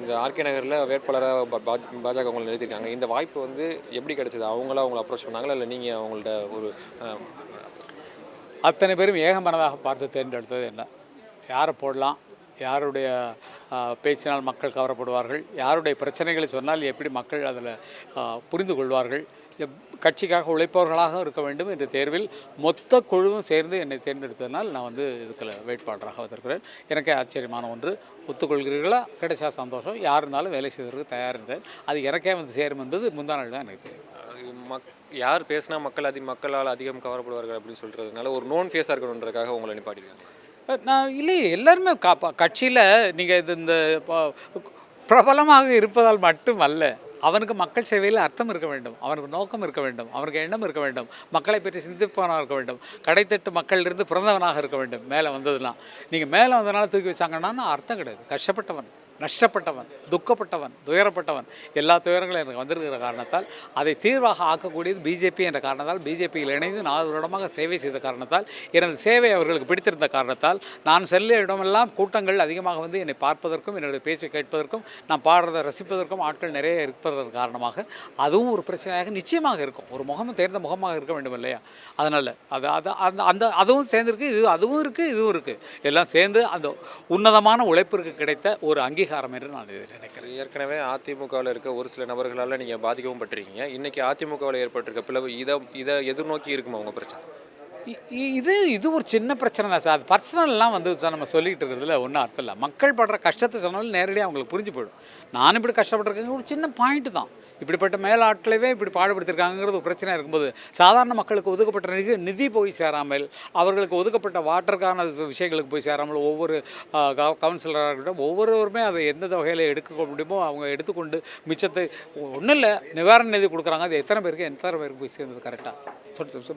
இந்த ஆர்கே நகரில் வேட்பாளராக பா- பாஜக அவங்களை நிறுத்திருக்காங்க. இந்த வாய்ப்பு வந்து எப்படி கிடைச்சது? அவங்களா அவங்கள அப்ரோச் பண்ணாங்களா? இல்லை நீங்கள் அவங்கள்ட்ட ஒரு அத்தனை பேரும் ஏகமனதாக பார்த்து தேர்ந்தெடுத்தது என்ன? யாரை போடலாம்? யாருடைய பேச்சினால் மக்கள் கவரப்படுவார்கள்? யாருடைய பிரச்சனைகளை சொன்னால் எப்படி மக்கள் அதில் புரிந்து கொள்வார்கள்? கட்சிக்காக உழைப்பவர்களாக இருக்க வேண்டும் என்ற தேர்வில் மொத்த குழுவும் சேர்ந்து என்னை தேர்ந்தெடுத்ததனால் நான் வந்து இதுக்குள்ள வேட்பாளராக வந்திருக்கிறேன். எனக்கே ஆச்சரியமான ஒன்று ஒத்துக்கொள்கிறீர்களா? கிடைச்சா சந்தோஷம். யார் இருந்தாலும் வேலை செய்வதற்கு தயார் இருந்தேன். அது எனக்கே வந்து சேரும் என்பது முந்தா நாள் தான் எனக்கு தெரியும். மக் யார் பேசினா மக்கள் அதி மக்களால் அதிகம் கவரப்படுவார்கள் அப்படின்னு சொல்கிறதுனால ஒரு நோன் ஃபேஸாக இருக்கணுன்றதுக்காக உங்களை நிப்பாட்டிருக்காங்க. நான் இல்லையே எல்லாருமே கட்சியில் நீங்கள் இது இந்த பிரபலமாக இருப்பதால் மட்டும் அல்ல அவனுக்கு மக்கள் சேவையில் அர்த்தம் இருக்க வேண்டும். அவனுக்கு நோக்கம் இருக்க வேண்டும். அவனுக்கு எண்ணம் இருக்க வேண்டும். மக்களை பற்றி சிந்திப்பவனாக இருக்க வேண்டும். கடைத்தட்டு மக்களிலிருந்து பிறந்தவனாக இருக்க வேண்டும். மேலே வந்ததுலாம். நீங்கள் மேலே வந்ததுனால தூக்கி வச்சாங்கன்னா அர்த்தம் கிடையாது. கஷ்டப்பட்டவன். நஷ்டப்பட்டவன் துக்கப்பட்டவன் துயரப்பட்டவன் எல்லா துயரங்களும் எனக்கு வந்திருக்கிற காரணத்தால் அதை தீர்வாக ஆக்கக்கூடியது பிஜேபி என்ற காரணத்தால் பிஜேபியில் இணைந்து நாலு வருடமாக சேவை செய்த காரணத்தால் எனது சேவை அவர்களுக்கு பிடித்திருந்த காரணத்தால் நான் செல்ல இடமெல்லாம் கூட்டங்கள் அதிகமாக வந்து என்னை பார்ப்பதற்கும் என்னுடைய பேச்சை கேட்பதற்கும் நான் பாடுறதை ரசிப்பதற்கும் ஆட்கள் நிறைய இருப்பதற்கு காரணமாக அதுவும் ஒரு பிரச்சனையாக நிச்சயமாக இருக்கும். ஒரு முகம் தேர்ந்த முகமாக இருக்க வேண்டும் இல்லையா? அதனால் அது அது அந்த அந்த அதுவும் சேர்ந்துருக்கு இது அதுவும் இருக்குது இதுவும் இருக்குது எல்லாம் சேர்ந்து அந்த உன்னதமான உழைப்பிற்கு கிடைத்த ஒரு அங்கீகாரம் என்று நான் நினைக்கிறேன். ஏற்கனவே அதிமுகவில் இருக்க ஒரு சில நபர்களால் நீங்கள் பாதிக்கவும் பட்டிருக்கீங்க. இன்னைக்கு அதிமுகவில் ஏற்பட்டிருக்க பிளவு இதை இதை எதிர்நோக்கி இருக்குமா உங்கள் பிரச்சனை இது இது ஒரு சின்ன பிரச்சனை தான் சார். அது பர்சனல்லாம் வந்து சார் நம்ம சொல்லிட்டு இருக்கிறதுல ஒன்றும் அர்த்தம் இல்லை. மக்கள் படுற கஷ்டத்தை சொன்னாலும் நேரடியாக அவங்களுக்கு புரிஞ்சு போயிடும். நான் இப்படி கஷ்டப்பட்டிருக்கேங்க ஒரு சின்ன பாயிண்ட் தான். இப்படிப்பட்ட மேலாட்களவே இப்படி பாடுபடுத்திருக்காங்கிறது ஒரு பிரச்சனை இருக்கும்போது சாதாரண மக்களுக்கு ஒதுக்கப்பட்ட நிதி நிதி போய் சேராமல் அவர்களுக்கு ஒதுக்கப்பட்ட வாட்டருக்கான விஷயங்களுக்கு போய் சேராமல் ஒவ்வொரு கவுன்சிலராக இருக்கட்டும் ஒவ்வொருவருமே அதை எந்த வகையில் எடுக்க முடியுமோ அவங்க எடுத்துக்கொண்டு மிச்சத்தை ஒன்றும் இல்லை நிவாரண நிதி கொடுக்குறாங்க அது எத்தனை பேருக்கு எத்தனை பேருக்கு போய் சேர்ந்தது கரெக்டாக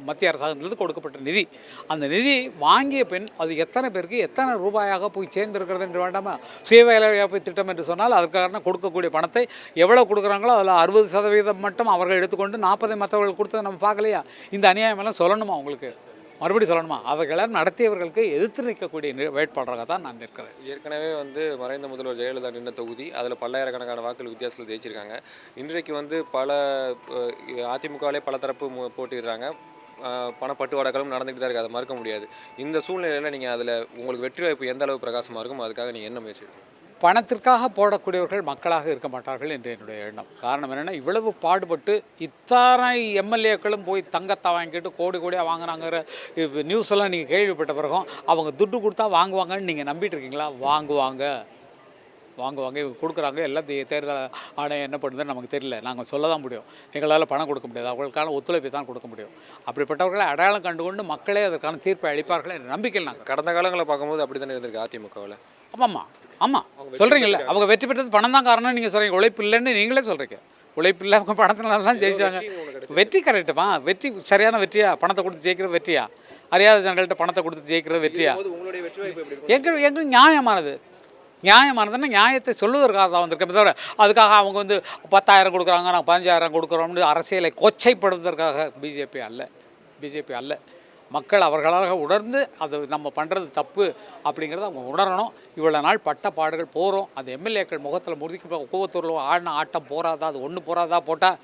மத்திய அரசாங்கத்திலிருந்து கொடுக்கப்பட்ட நிதி. அந்த நிதி வாங்கிய பின் அது எத்தனை பேருக்கு எத்தனை ரூபாயாக போய் சேர்ந்திருக்கிறது என்று வேண்டாமா? சுய வேலைவாய்ப்பு திட்டம் என்று சொன்னால் அதற்கான கொடுக்கக்கூடிய பணத்தை எவ்வளோ கொடுக்குறாங்களோ அதில் அறுபது சதவீதம் மட்டும் அவர்கள் எடுத்துக்கொண்டு நாற்பதை மற்றவர்கள் கொடுத்ததை நம்ம பார்க்கலையா? இந்த அநியாயமெல்லாம் சொல்லணுமா உங்களுக்கு? மறுபடியும் சொல்லணுமா? அவர்களை நடத்தியவர்களுக்கு எதிர்த்து நிற்கக்கூடிய வேட்பாளராக தான் நான் நிற்கிறேன். ஏற்கனவே வந்து மறைந்த முதல்வர் ஜெயலலிதா நின்ற தொகுதி அதில் பல்லாயிரக்கணக்கான வாக்குகள் வித்தியாசத்தில் ஜெயிச்சிருக்காங்க. இன்றைக்கு வந்து பல அதிமுகவிலே பல தரப்பு மு- போட்டிடுறாங்க அஹ், பணப்பட்டுவாடாக்களும் நடந்துகிட்டு தான் இருக்குது அதை மறுக்க முடியாது. இந்த சூழ்நிலையில் நீங்கள் அதில் உங்களுக்கு வெற்றி வாய்ப்பு எந்த அளவு பிரகாசமாக இருக்கும் அதுக்காக நீங்கள் என்ன முயற்சி பணத்திற்காக போடக்கூடியவர்கள் மக்களாக இருக்க மாட்டார்கள் என்று என்னுடைய எண்ணம். காரணம் என்னென்னா இவ்வளவு பாடுபட்டு இத்தனை எம்எல்ஏக்களும் போய் தங்கத்தை வாங்கிட்டு கோடி கோடியாக வாங்குறாங்கிற நியூஸ் எல்லாம் நீங்கள் கேள்விப்பட்ட பிறகும் அவங்க துட்டு கொடுத்தா வாங்குவாங்கன்னு நீங்கள் நம்பிட்டு இருக்கீங்களா? வாங்குவாங்க. வாங்குவாங்க. இவங்க கொடுக்குறாங்க. எல்லாம் தே- தேர்தல் ஆணையம் என்ன பண்ணுதுன்னு நமக்கு தெரியல. நாங்கள் சொல்ல தான் முடியும். எங்களால் பணம் கொடுக்க முடியாது. அவங்களுக்கான ஒத்துழைப்பை தான் கொடுக்க முடியும். அப்படிப்பட்டவர்களை அடையாளம் கண்டுகொண்டு மக்களே அதற்கான தீர்ப்பை அளிப்பார்கள் என்ற நம்பிக்கையில் நாங்கள் கடந்த காலங்களை பார்க்கும்போது அப்படி தானே இருந்திருக்கு அதிமுகவில்? ஆமாம்மா. ஆமாம் சொல்கிறீங்கல்ல அவங்க வெற்றி பெற்றது பணம் தான் காரணம் நீங்கள் சொல்கிறீங்க உழைப்பு இல்லைன்னு நீங்களே சொல்கிறீங்க உழைப்பு இல்லை அவங்க பணத்தினால தான் ஜெயிச்சாங்க. வெற்றி கரெக்டுமா வெற்றி சரியான வெற்றியா? பணத்தை கொடுத்து ஜெயிக்கிறது வெற்றியா? அறியாத ஜனங்கள்கிட்ட பணத்தை கொடுத்து ஜெயிக்கிறது வெற்றியா? எங்க எங்க நியாயமானது. நியாயமானதுன்னா நியாயத்தை சொல்லுவதற்காக தான் வந்திருக்கேன் தவிர அதுக்காக அவங்க வந்து பத்தாயிரம் கொடுக்குறாங்க நான் பதினஞ்சாயிரம் கொடுக்குறோம்னு அரசியலை கொச்சைப்படுவதற்காக பிஜேபி அல்ல. பிஜேபி அல்ல. மக்கள் அவர்களாக உணர்ந்து அது நம்ம பண்ணுறது தப்பு அப்படிங்கிறத அவங்க உணரணும். இவ்வளோ நாள் பட்ட பாடுகள் போகிறோம் அந்த எம்எல்ஏக்கள் முகத்தில் முறுதிக்கு கூவத்தூரில் ஆடின ஆட்டம் போறாதா அது ஒன்று போறாதா போட்டால்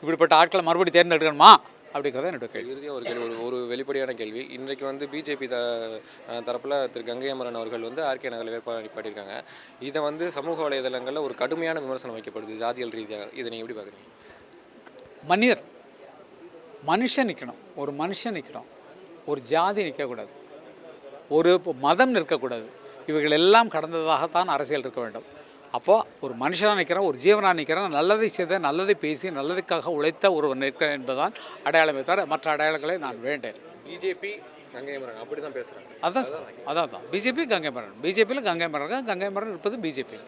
இப்படிப்பட்ட ஆட்களை மறுபடியும் தேர்ந்தெடுக்கணுமா? அப்படிங்கிறத என்னோட கேள்வி. இறுதியாக ஒரு கேள்வி ஒரு ஒரு வெளிப்படையான கேள்வி. இன்றைக்கு வந்து பிஜேபி த தரப்பில் திரு கங்கை அமரன் அவர்கள் வந்து ஆர்கே நகரில் வேட்பாளர் நிப்பாட்டியிருக்காங்க இதை வந்து சமூக வலைதளங்களில் ஒரு கடுமையான விமர்சனம் வைக்கப்படுது ஜாதியல் ரீதியாக. இதை நீங்கள் எப்படி பார்க்குறீங்க? மனிதர் மனுஷன் நிற்கணும் ஒரு மனுஷன் நிற்கணும் ஒரு ஜாதி நிற்கக்கூடாது. ஒரு மதம் நிற்கக்கூடாது. இவைகள் எல்லாம் கடந்ததாகத்தான் அரசியல் இருக்க வேண்டும். அப்போ ஒரு மனுஷனாக நிற்கிறேன் ஒரு ஜீவனாக நிற்கிறேன் நல்லதை செய்த நல்லதை பேசி நல்லதுக்காக உழைத்த ஒருவர் நிற்கிறேன் என்பதுதான் அடையாளமே தவிர மற்ற அடையாளங்களை நான் வேண்டேன். பிஜேபி கங்கை அமரன் அப்படி தான் பேசுகிறாங்க அதான் அதான். தான் பிஜேபி கங்கை மரன் பிஜேபியில் கங்கை மரன் கங்கை மரன் இருப்பது பிஜேபி.